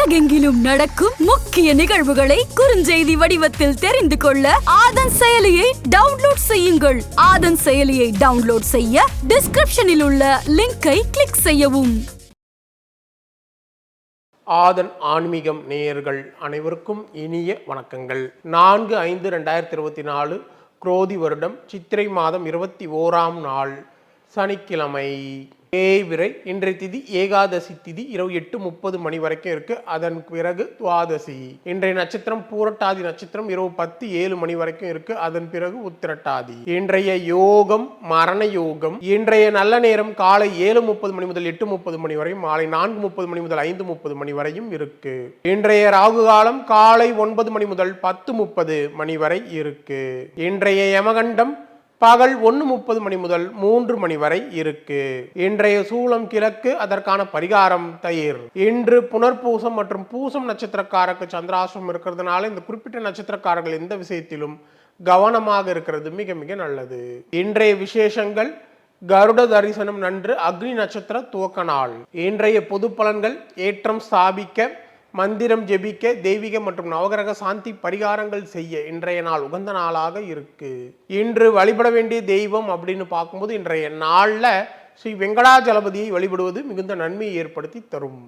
உலகெங்கிலும் நடக்கும் முக்கிய நிகழ்வுகளை குறுஞ்செய்தி வடிவத்தில் தெரிந்து கொள்ள ஆதன் செயலியை டவுன்லோட் செய்யுங்கள். ஆதன் செயலியை டவுன்லோட் செய்ய டிஸ்கிரிப்ஷனில் உள்ள லிங்கை கிளிக் செய்யவும். ஆதன் ஆன்மீகம் நேயர்கள் அனைவருக்கும் இனிய வணக்கங்கள். நான்கு ஐந்து ரெண்டாயிரத்தி இருபத்தி நாலு குரோதி வருடம் சித்திரை மாதம் இருபத்தி ஓராம் நாள் சனிக்கிழமை. தேய்விரை இன்றைய திதி ஏகாதசி திதி இரவு எட்டு முப்பது மணி வரைக்கும் இருக்கு. அதன் பிறகு துவாதசி. இன்றைய நட்சத்திரம் பூரட்டாதி நட்சத்திரம் இரவு பத்து ஏழு மணி வரைக்கும் இருக்கு. அதன் பிறகு உத்திரட்டாதி. இன்றைய யோகம் மரண யோகம். இன்றைய நல்ல நேரம் காலை ஏழு முப்பது மணி முதல் எட்டு முப்பது மணி வரையும் மாலை நான்கு முப்பது மணி முதல் ஐந்து முப்பது மணி வரையும் இருக்கு. இன்றைய ராகு காலம் காலை ஒன்பது மணி முதல் பத்து முப்பது மணி வரை இருக்கு. இன்றைய யமகண்டம் பகல் ஒன்று முப்பது மணி முதல் மூன்று மணி வரை இருக்கு. இன்றைய சூலம் கிழக்கு அதற்கான பரிகாரம் தயிர். இன்று புனர்பூசம் மற்றும் பூசம் நட்சத்திரக்காரருக்கு சந்திராசிரம் இருக்கிறதுனால இந்த குறிப்பிட்ட நட்சத்திரக்காரர்கள் எந்த விஷயத்திலும் கவனமாக இருக்கிறது மிக மிக நல்லது. இன்றைய விசேஷங்கள் கருட தரிசனம் நன்று அக்னி நட்சத்திர துவக்க நாள். இன்றைய பொது பலன்கள் ஏற்றம் ஸ்தாபிக்க மந்திரம் ஜெபிக்க தெய்வீக மற்றும் நவகிரக சாந்தி பரிகாரங்கள் செய்ய இன்றைய நாள் உகந்த நாளாக இருக்கு. இன்று வழிபட வேண்டிய தெய்வம் அப்படின்னு பார்க்கும்போது இன்றைய நாளில் ஸ்ரீ வெங்கடாஜலபதியை வழிபடுவது மிகுந்த நன்மையை ஏற்படுத்தி தரும்.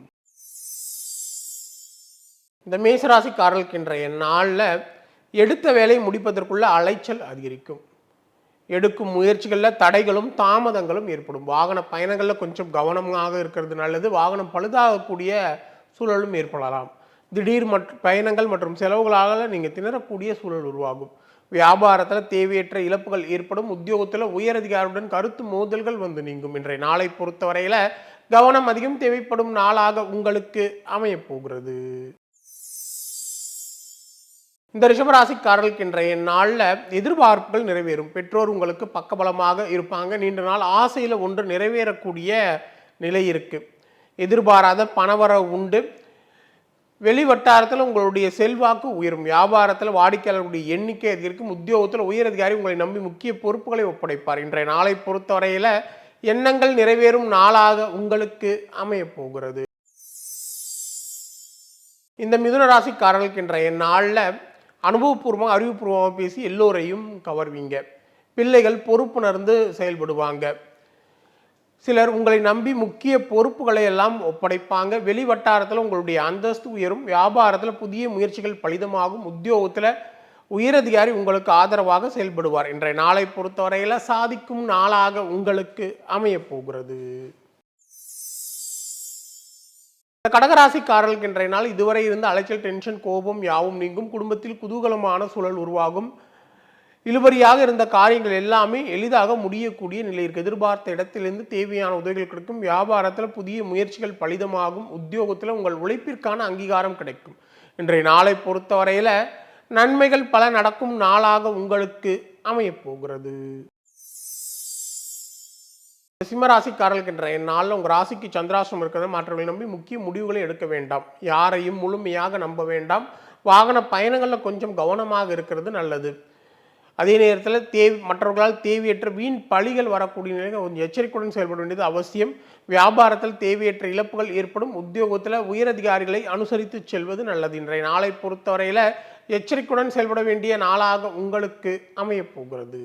இந்த மேசராசிக்காரர்களுக்கு இன்றைய நாளில் எடுத்த வேலை முடிப்பதற்குள்ள அலைச்சல் அதிகரிக்கும். எடுக்கும் முயற்சிகளில் தடைகளும் தாமதங்களும் ஏற்படும். வாகன பயணங்களில் கொஞ்சம் கவனமாக இருக்கிறது நல்லது. வாகனம் பழுதாகக்கூடிய சூழலும் ஏற்படலாம். திடீர் மற்றும் பயணங்கள் மற்றும் செலவுகளாக நீங்கள் திணறக்கூடிய சூழல் உருவாகும். வியாபாரத்தில் தேவையற்ற இழப்புகள் ஏற்படும். உத்தியோகத்தில் உயரதிகாரியுடன் கருத்து மோதல்கள் வந்து நீங்கும். இன்றைய நாளை பொறுத்தவரையில் கவனம் அதிகம் தேவைப்படும் நாளாக உங்களுக்கு அமையப்போகிறது இந்த ரிஷபராசிக்காரர்களுக்கு இன்றைய நாளில் எதிர்பார்ப்புகள் நிறைவேறும். பெற்றோர் உங்களுக்கு பக்கபலமாக இருப்பாங்க. நீண்ட நாள் ஆசையில் ஒன்று நிறைவேறக்கூடிய நிலை இருக்குது எதிர்பாராத பணவரவு உண்டு. வெளி வட்டாரத்தில் உங்களுடைய செல்வாக்கு உயரும். வியாபாரத்தில் வாடிக்கையாளர்களுடைய எண்ணிக்கை அதிகரிக்கும். உத்தியோகத்தில் உயரதிகாரி உங்களை நம்பி முக்கிய பொறுப்புகளை ஒப்படைப்பார். இன்றைய நாளை பொறுத்தவரையில் எண்ணங்கள் நிறைவேறும் நாளாக உங்களுக்கு அமையப் போகிறது. இந்த மிதுன ராசிக்காரர்களுக்கு இன்றைய நாளில் அனுபவபூர்வமாக அறிவுபூர்வமாக பேசி எல்லோரையும் கவர்வீங்க. பிள்ளைகள் பொறுப்புணர்ந்து செயல்படுவாங்க. சிலர் உங்களை நம்பி முக்கிய பொறுப்புகளை எல்லாம் ஒப்படைப்பாங்க. வெளி வட்டாரத்தில் உங்களுடைய அந்தஸ்து உயரும். வியாபாரத்தில் புதிய முயற்சிகள் பலிதமாகும். உத்தியோகத்தில் உயரதிகாரி உங்களுக்கு ஆதரவாக செயல்படுவார். இன்றைய நாளை பொறுத்தவரையில் சாதிக்கும் நாளாக உங்களுக்கு அமையப்போகிறது இந்த கடகராசிக்காரர்களுக்கு இன்றைய நாள் இதுவரை இருந்த அலைச்சல் டென்ஷன் கோபம் யாவும் நீங்கும். குடும்பத்தில் குதூகலமான சூழல் உருவாகும். இழுபறியாக இருந்த காரியங்கள் எல்லாமே எளிதாக முடியக்கூடிய நிலை இருக்கு. எதிர்பார்த்த இடத்திலிருந்து தேவையான உதவிகள் கிடைக்கும். வியாபாரத்தில் புதிய முயற்சிகள் பலிதமாகும். உத்தியோகத்தில் உங்கள் உழைப்பிற்கான அங்கீகாரம் கிடைக்கும். இன்றைய நாளை பொறுத்தவரையில் நன்மைகள் பல நடக்கும் நாளாக உங்களுக்கு அமையப்போகிறது சிம்மராசிக்காரர்களுக்கு இன்றைய நாளில் உங்கள் ராசிக்கு சந்திராசிரம் இருக்கிறத மாற்றங்களை நம்பி முக்கிய முடிவுகளை எடுக்க வேண்டாம். யாரையும் முழுமையாக நம்ப வேண்டாம். வாகன பயணங்களில் கொஞ்சம் கவனமாக இருக்கிறது நல்லது. அதே நேரத்தில் தேவை மற்றவர்களால் தேவையற்ற வீண் பழிகள் வரக்கூடிய நிலையில் கொஞ்சம் எச்சரிக்கையுடன் செயல்பட வேண்டியது அவசியம். வியாபாரத்தில் தேவையற்ற இழப்புகள் ஏற்படும். உத்தியோகத்தில் உயரதிகாரிகளை அனுசரித்து செல்வது நல்லது. இன்றைய நாளை பொறுத்தவரையில் எச்சரிக்கையுடன் செயல்பட வேண்டிய நாளாக உங்களுக்கு அமையப்போகிறது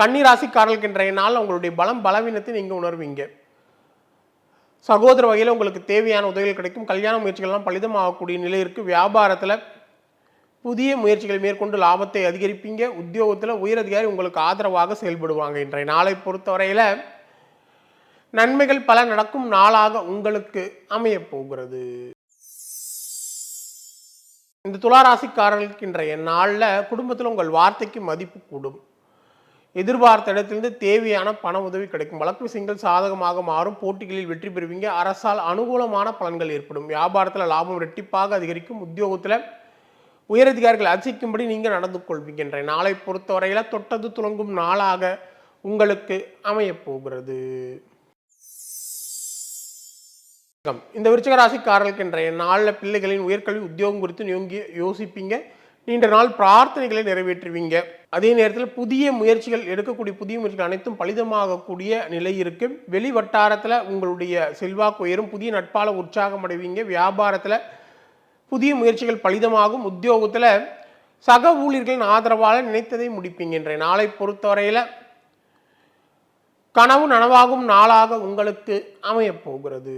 கன்னிராசிக்காரர்களுக்கு இன்றைய நாள் உங்களுடைய பலம் பலவீனத்தை நீங்கள் உணர்வீங்க? சகோதர வகையில் உங்களுக்கு தேவையான உதவிகள் கிடைக்கும். கல்யாண முயற்சிகள்லாம் பலிதமாகக்கூடிய நிலை இருக்குது வியாபாரத்தில் புதிய முயற்சிகள் மேற்கொண்டு லாபத்தை அதிகரிப்பீங்க. உத்தியோகத்தில் உயரதிகாரி உங்களுக்கு ஆதரவாக செயல்படுவாங்க இன்றைய நாளை பொறுத்தவரையில் நன்மைகள் பல நடக்கும் நாளாக உங்களுக்கு அமையப் போகிறது. இந்த துளாராசிக்காரர்களுக்கு இன்றைய நாளில் குடும்பத்தில் உங்கள் வார்த்தைக்கு மதிப்பு கூடும். எதிர்பார்த்த இடத்திலிருந்து தேவையான பண உதவி கிடைக்கும். வழக்கு விஷயங்கள் சாதகமாக மாறும். போட்டிகளில் வெற்றி பெறுவீங்க. அரசால் அனுகூலமான பலன்கள் ஏற்படும். வியாபாரத்தில் லாபம் ரெட்டிப்பாக அதிகரிக்கும். உத்தியோகத்தில் உயரதிகாரிகள் அர்ச்சிக்கும்படி நீங்கள் நடந்து கொள்வீங்க நாளை பொறுத்தவரையில் தொட்டது துளங்கும் நாளாக உங்களுக்கு அமையப்போகிறது இந்த விருச்சகராசிக்காரர்களுக்கு இன்றைய நாளில் பிள்ளைகளின் உயர்கல்வி உத்தியோகம் குறித்து யோங்கி யோசிப்பீங்க. நீண்ட நாள் பிரார்த்தனைகளை நிறைவேற்றுவீங்க. அதே நேரத்தில் புதிய முயற்சிகள் எடுக்கக்கூடிய புதிய முயற்சிகள் அனைத்தும் பலிதமாகக்கூடிய நிலை இருக்கு வெளி வட்டாரத்தில் உங்களுடைய செல்வாக்கு உயரும். புதிய நட்பால உற்சாகம் அடைவீங்க. வியாபாரத்தில் புதிய முயற்சிகள் பலிதமாகும். உத்தியோகத்தில் சக ஊழியர்களின் ஆதரவால் நினைத்ததை முடிப்பீங்க இன்றைய நாளை பொறுத்தவரையில் கனவு நனவாகும் நாளாக உங்களுக்கு அமையப்போகிறது.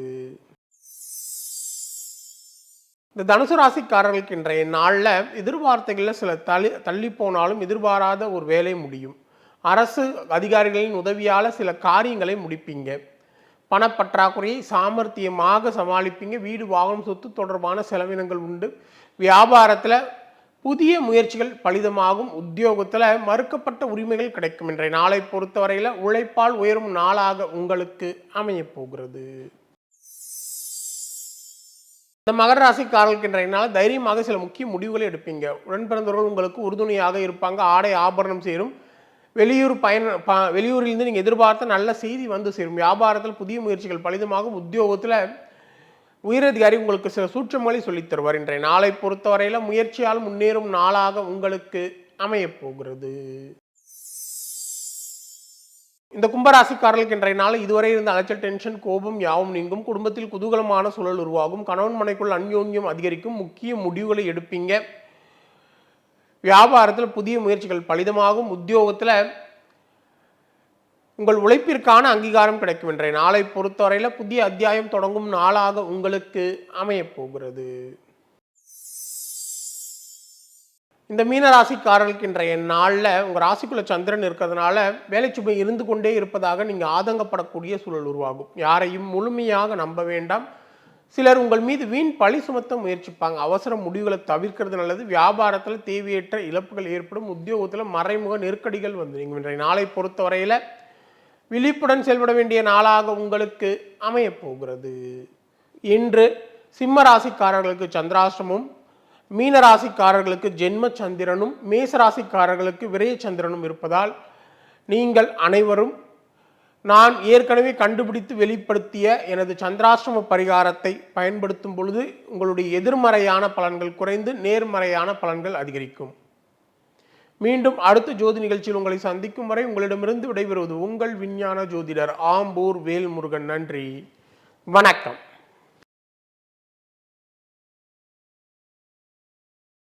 இந்த தனுசு ராசிக்காரர்களுக்கு இன்றைய நாளில் எதிர்பார்த்தைகளில் சில தள்ளி தள்ளி போனாலும் எதிர்பாராத ஒரு வேலை முடியும். அரசு அதிகாரிகளின் உதவியால் சில காரியங்களை முடிப்பீங்க. பணப்பற்றாக்குறையை சாமர்த்தியமாக சமாளிப்பீங்க. வீடு வாகனம் சொத்து தொடர்பான செலவினங்கள் உண்டு. வியாபாரத்தில் புதிய முயற்சிகள் பலிதமாகும். உத்தியோகத்தில் மறுக்கப்பட்ட உரிமைகள் கிடைக்கும். இன்றைய நாளை பொறுத்தவரையில் உழைப்பால் உயரும் நாளாக உங்களுக்கு அமையப் போகிறது. இந்த மகர ராசிக்காரர்களுக்கு இன்றைய நாள் தைரியமாக சில முக்கிய முடிவுகளை எடுப்பீங்க. உடன் பிறந்தவர்கள் உங்களுக்கு உறுதுணையாக இருப்பாங்க. ஆடை ஆபரணம் சேரும். வெளியூர் பயண ப வெளியூரிலிருந்து நீங்கள் எதிர்பார்த்த நல்ல செய்தி வந்து சேரும். வியாபாரத்தில் புதிய முயற்சிகள் பலிதமாகும். உத்தியோகத்தில் உயரதிகாரி உங்களுக்கு சில சூற்றங்களை சொல்லித் தருவார். இன்றைய நாளை பொறுத்தவரையில் முயற்சியால் முன்னேறும் நாளாக உங்களுக்கு அமையப்போகிறது இந்த கும்பராசிக்காரர்களுக்கு இன்றைய நாள் இதுவரை இருந்த அலைச்சல் டென்ஷன் கோபம் யாவும் நீங்கும். குடும்பத்தில் குதூகலமான சூழல் உருவாகும். கணவன் மனைக்குள் அந்யோன்யம் அதிகரிக்கும். முக்கிய முடிவுகளை எடுப்பீங்க. வியாபாரத்தில் புதிய முயற்சிகள் பலிதமாகும் உத்தியோகத்தில் உங்கள் உழைப்பிற்கான அங்கீகாரம் கிடைக்கும் என்ற. நாளை பொறுத்தவரையில் புதிய அத்தியாயம் தொடங்கும் நாளாக உங்களுக்கு அமையப் போகிறது. இந்த மீனராசிக்காரர்களுக்கு இன்றைய நாளில் உங்கள் ராசிக்குள்ள சந்திரன் இருக்கிறதுனால வேலை சுமை இருந்து கொண்டே இருப்பதாக நீங்கள் ஆதங்கப்படக்கூடிய சூழல் உருவாகும். யாரையும் முழுமையாக நம்ப வேண்டாம். சிலர் உங்கள் மீது வீண் பழி சுமத்த முயற்சிப்பாங்க. அவசர முடிவுகளை தவிர்க்கிறது நல்லது. வியாபாரத்தில் தேவையற்ற இழப்புகள் ஏற்படும். உத்தியோகத்தில் மறைமுக நெருக்கடிகள் வந்து இன்றைய நாளை பொறுத்தவரையில் விழிப்புடன் செயல்பட வேண்டிய நாளாக உங்களுக்கு அமையப்போகிறது. இன்று சிம்ம ராசிக்காரர்களுக்கு சந்திராஷ்டமும் மீன ராசிக்காரர்களுக்கு ஜென்ம சந்திரனும் மேச ராசிக்காரர்களுக்கு விரய சந்திரனும் இருப்பதால் நீங்கள் அனைவரும் நான் ஏற்கனவே கண்டுபிடித்து வெளிப்படுத்திய எனது சந்திராஷ்டம பரிகாரத்தை பயன்படுத்தும் பொழுது உங்களுடைய எதிர்மறையான பலன்கள் குறைந்து நேர்மறையான பலன்கள் அதிகரிக்கும். மீண்டும் அடுத்த ஜோதி நிகழ்ச்சியில் உங்களை சந்திக்கும் வரை உங்களிடமிருந்து விடைபெறுவது உங்கள் விஞ்ஞான ஜோதிடர் ஆம்பூர் வேல்முருகன். நன்றி. வணக்கம்.